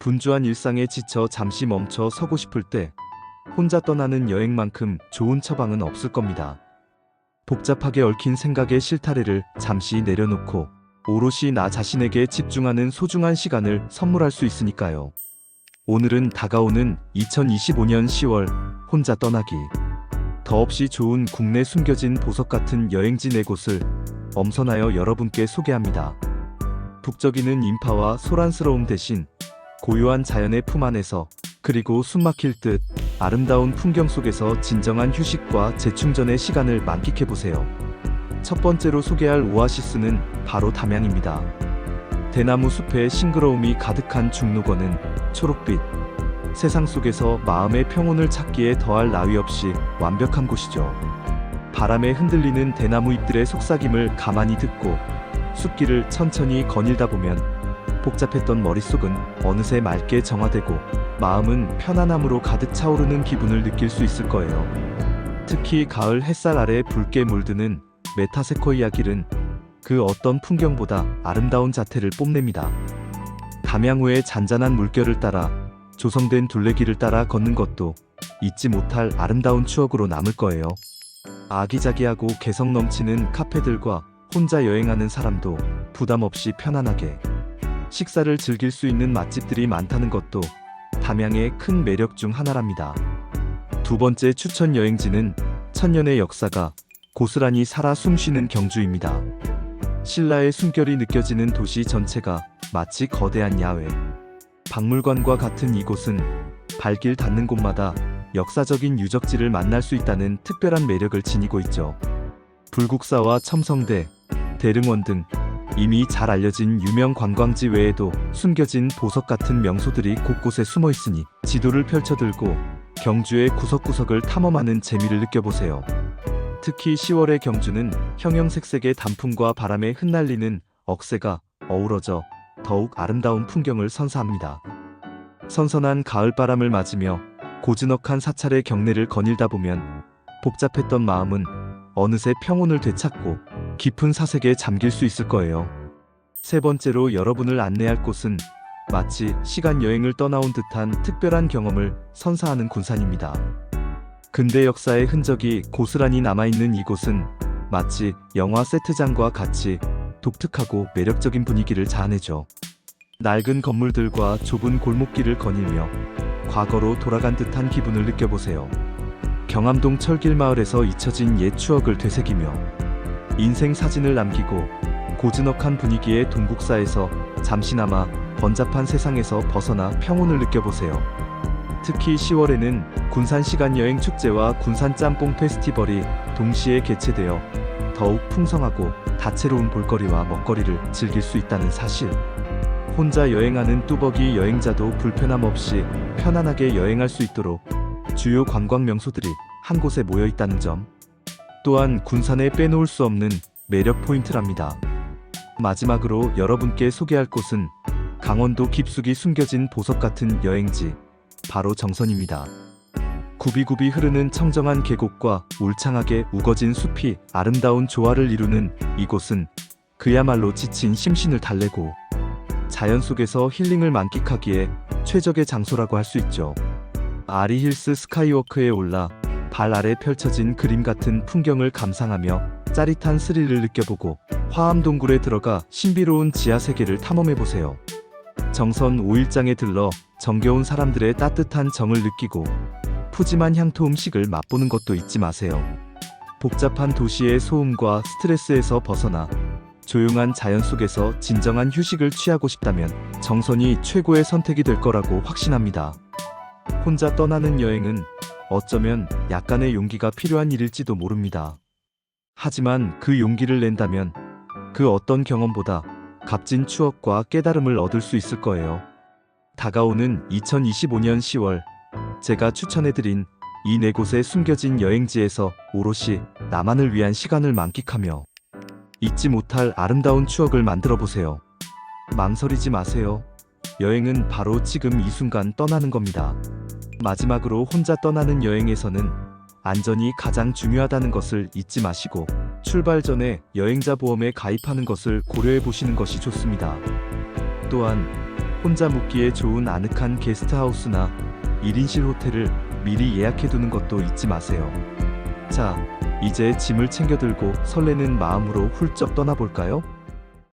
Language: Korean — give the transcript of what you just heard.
분주한 일상에 지쳐 잠시 멈춰 서고 싶을 때 혼자 떠나는 여행만큼 좋은 처방은 없을 겁니다. 복잡하게 얽힌 생각의 실타래를 잠시 내려놓고 오롯이 나 자신에게 집중하는 소중한 시간을 선물할 수 있으니까요. 오늘은 다가오는 2025년 10월 혼자 떠나기. 더없이 좋은 국내 숨겨진 보석 같은 여행지 네 곳을 엄선하여 여러분께 소개합니다. 북적이는 인파와 소란스러움 대신 고요한 자연의 품 안에서 그리고 숨막힐 듯 아름다운 풍경 속에서 진정한 휴식과 재충전의 시간을 만끽해 보세요. 첫 번째로 소개할 오아시스는 바로 담양입니다. 대나무 숲의 싱그러움이 가득한 중록원은 초록빛, 세상 속에서 마음의 평온을 찾기에 더할 나위 없이 완벽한 곳이죠. 바람에 흔들리는 대나무 잎들의 속삭임을 가만히 듣고 숲길을 천천히 거닐다 보면 복잡했던 머릿속은 어느새 맑게 정화되고 마음은 편안함으로 가득 차오르는 기분을 느낄 수 있을 거예요. 특히 가을 햇살 아래 붉게 물드는 메타세코이아 길은 그 어떤 풍경보다 아름다운 자태를 뽐냅니다. 담양호의 잔잔한 물결을 따라 조성된 둘레길을 따라 걷는 것도 잊지 못할 아름다운 추억으로 남을 거예요. 아기자기하고 개성 넘치는 카페들과 혼자 여행하는 사람도 부담 없이 편안하게 식사를 즐길 수 있는 맛집들이 많다는 것도 담양의 큰 매력 중 하나랍니다. 두 번째 추천 여행지는 천년의 역사가 고스란히 살아 숨쉬는 경주입니다. 신라의 숨결이 느껴지는 도시 전체가 마치 거대한 야외. 박물관과 같은 이곳은 발길 닿는 곳마다 역사적인 유적지를 만날 수 있다는 특별한 매력을 지니고 있죠. 불국사와 첨성대, 대릉원 등 이미 잘 알려진 유명 관광지 외에도 숨겨진 보석 같은 명소들이 곳곳에 숨어 있으니 지도를 펼쳐들고 경주의 구석구석을 탐험하는 재미를 느껴보세요. 특히 10월의 경주는 형형색색의 단풍과 바람에 흩날리는 억새가 어우러져 더욱 아름다운 풍경을 선사합니다. 선선한 가을바람을 맞으며 고즈넉한 사찰의 경내를 거닐다 보면 복잡했던 마음은 어느새 평온을 되찾고 깊은 사색에 잠길 수 있을 거예요. 세 번째로 여러분을 안내할 곳은 마치 시간 여행을 떠나온 듯한 특별한 경험을 선사하는 군산입니다. 근대 역사의 흔적이 고스란히 남아있는 이곳은 마치 영화 세트장과 같이 독특하고 매력적인 분위기를 자아내죠. 낡은 건물들과 좁은 골목길을 거닐며 과거로 돌아간 듯한 기분을 느껴보세요. 경암동 철길 마을에서 잊혀진 옛 추억을 되새기며 인생 사진을 남기고 고즈넉한 분위기의 동국사에서 잠시나마 번잡한 세상에서 벗어나 평온을 느껴보세요. 특히 10월에는 군산 시간 여행 축제와 군산 짬뽕 페스티벌이 동시에 개최되어 더욱 풍성하고 다채로운 볼거리와 먹거리를 즐길 수 있다는 사실. 혼자 여행하는 뚜벅이 여행자도 불편함 없이 편안하게 여행할 수 있도록 주요 관광 명소들이 한 곳에 모여 있다는 점. 또한 군산에 빼놓을 수 없는 매력 포인트랍니다. 마지막으로 여러분께 소개할 곳은 강원도 깊숙이 숨겨진 보석 같은 여행지, 바로 정선입니다. 굽이굽이 흐르는 청정한 계곡과 울창하게 우거진 숲이 아름다운 조화를 이루는 이곳은 그야말로 지친 심신을 달래고 자연 속에서 힐링을 만끽하기에 최적의 장소라고 할 수 있죠. 아리힐스 스카이워크에 올라 발 아래 펼쳐진 그림 같은 풍경을 감상하며 짜릿한 스릴을 느껴보고 화암 동굴에 들어가 신비로운 지하 세계를 탐험해 보세요. 정선 5일장에 들러 정겨운 사람들의 따뜻한 정을 느끼고 푸짐한 향토 음식을 맛보는 것도 잊지 마세요. 복잡한 도시의 소음과 스트레스에서 벗어나 조용한 자연 속에서 진정한 휴식을 취하고 싶다면 정선이 최고의 선택이 될 거라고 확신합니다. 혼자 떠나는 여행은 어쩌면 약간의 용기가 필요한 일일지도 모릅니다. 하지만 그 용기를 낸다면 그 어떤 경험보다 값진 추억과 깨달음을 얻을 수 있을 거예요. 다가오는 2025년 10월 제가 추천해드린 이 네 곳의 숨겨진 여행지에서 오롯이 나만을 위한 시간을 만끽하며 잊지 못할 아름다운 추억을 만들어 보세요. 망설이지 마세요. 여행은 바로 지금 이 순간 떠나는 겁니다. 마지막으로 혼자 떠나는 여행에서는 안전이 가장 중요하다는 것을 잊지 마시고 출발 전에 여행자 보험에 가입하는 것을 고려해 보시는 것이 좋습니다. 또한 혼자 묵기에 좋은 아늑한 게스트하우스나 1인실 호텔을 미리 예약해 두는 것도 잊지 마세요. 자, 이제 짐을 챙겨 들고 설레는 마음으로 훌쩍 떠나볼까요?